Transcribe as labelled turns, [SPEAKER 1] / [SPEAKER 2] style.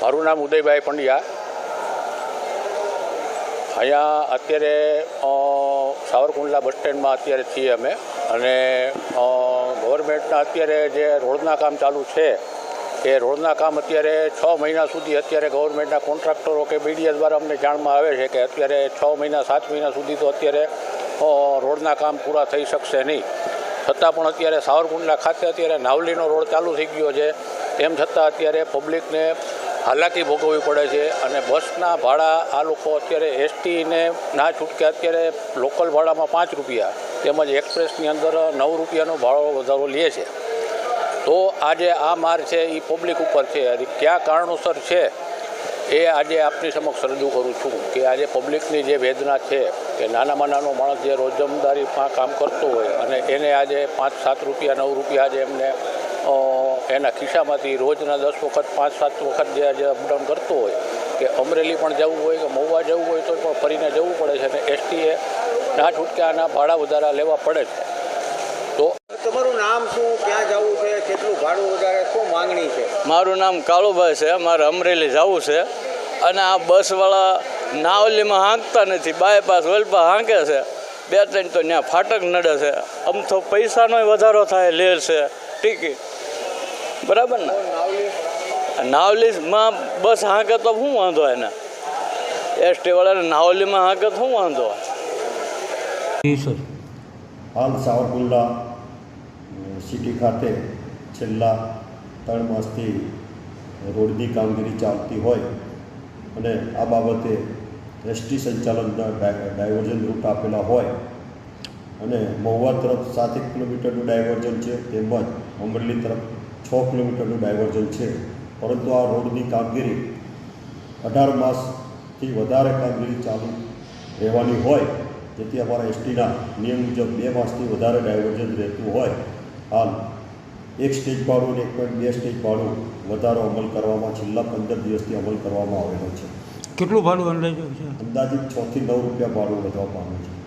[SPEAKER 1] મારું નામ ઉદયભાઈ પંડ્યા. અહીંયા અત્યારે સાવરકુંડલા બસ સ્ટેન્ડમાં અત્યારે છીએ અમે. અને ગવર્મેન્ટના અત્યારે જે રોડના કામ ચાલુ છે, એ રોડના કામ અત્યારે છ મહિના સુધી અત્યારે ગવર્મેન્ટના કોન્ટ્રાક્ટરો કે મીડિયા દ્વારા અમને જાણમાં આવે છે કે અત્યારે છ મહિના, સાત મહિના સુધી તો અત્યારે રોડના કામ પૂરા થઈ શકશે નહીં. છતાં પણ અત્યારે સાવરકુંડલા ખાતે અત્યારે નાવલીનો રોડ ચાલુ થઈ ગયો છે. તેમ છતાં અત્યારે પબ્લિકને હાલાકી ભોગવવી પડે છે અને બસના ભાડા આ લોકો અત્યારે એસટીને ના છૂટકે અત્યારે લોકલ ભાડામાં પાંચ રૂપિયા તેમજ એક્સપ્રેસની અંદર નવ રૂપિયાનો ભાડો વધારો લે છે. તો આજે આ માર છે એ પબ્લિક ઉપર છે. ક્યાં કારણોસર છે? એ આજે આપની સમક્ષ રજૂ કરું છું કે આજે પબ્લિકની જે વેદના છે કે નાનામાં નાનો માણસ જે રોજમદારીમાં કામ કરતો હોય અને એને આજે પાંચ સાત રૂપિયા નવ રૂપિયા આજે એમને એના ખિસ્સામાંથી રોજના દસ વખત પાંચ સાત વખત જે આજે અપડાઉન કરતો હોય કે અમરેલી પણ જવું હોય કે મહુવા જવું હોય તો પણ ફરીને જવું પડે છે અને એસટીએ ના છૂટકે આના ભાડા વધારા લેવા પડે છે. તો
[SPEAKER 2] તમારું નામ શું? ક્યાં જવું છે? કેટલું ભાડું વધારે? શું માંગણી છે?
[SPEAKER 3] મારું નામ કાળુભાઈ છે. મારે અમરેલી જવું છે. અને આ બસવાળા નાવલીમાં હાંકતા નથી બાયપાસ વલપા હાંકે છે. બે ત્રણ તો ત્યાં ફાટક નડે છે. આમ તો પૈસાનો વધારો થાય લે છે ટિકિટ. બરાબર ને? નાવલીમાં બસ હાંકે તો શું વાંધો એને? એસટી વાળાને નાવલીમાં હાંકે તો શું વાંધો?
[SPEAKER 4] હાલ સાવરકુંડલા સિટી ખાતે છેલ્લા ત્રણ માસથી રોડની કામગીરી ચાલતી હોય. અને આ બાબતે એસટી સંચાલનના ડાય- ડાયવર્ઝન રૂટ આપેલા હોય અને મહુવા તરફ સાત એક કિલોમીટરનું ડાયવર્ઝન છે, તેમજ અમરેલી તરફ છ કિલોમીટરનું ડાયવર્ઝન છે. પરંતુ આ રોડની કામગીરી અઢાર માસથી વધારે કામગીરી ચાલુ રહેવાની હોય, જેથી અમારા એસટીના નિયમ મુજબ બે માસથી વધારે ડાયવર્ઝન રહેતું હોય, હાલ એક સ્ટેજ ભાડું અને એક પોઈન્ટ બે સ્ટેજ ભાડું વધારો અમલ કરવામાં છેલ્લા પંદર દિવસથી અમલ કરવામાં આવેલો છે.
[SPEAKER 5] કેટલું ભાડું અંદાજે છે?
[SPEAKER 4] અંદાજિત છથી નવ રૂપિયા ભાડું વધવા પામ્યું છે.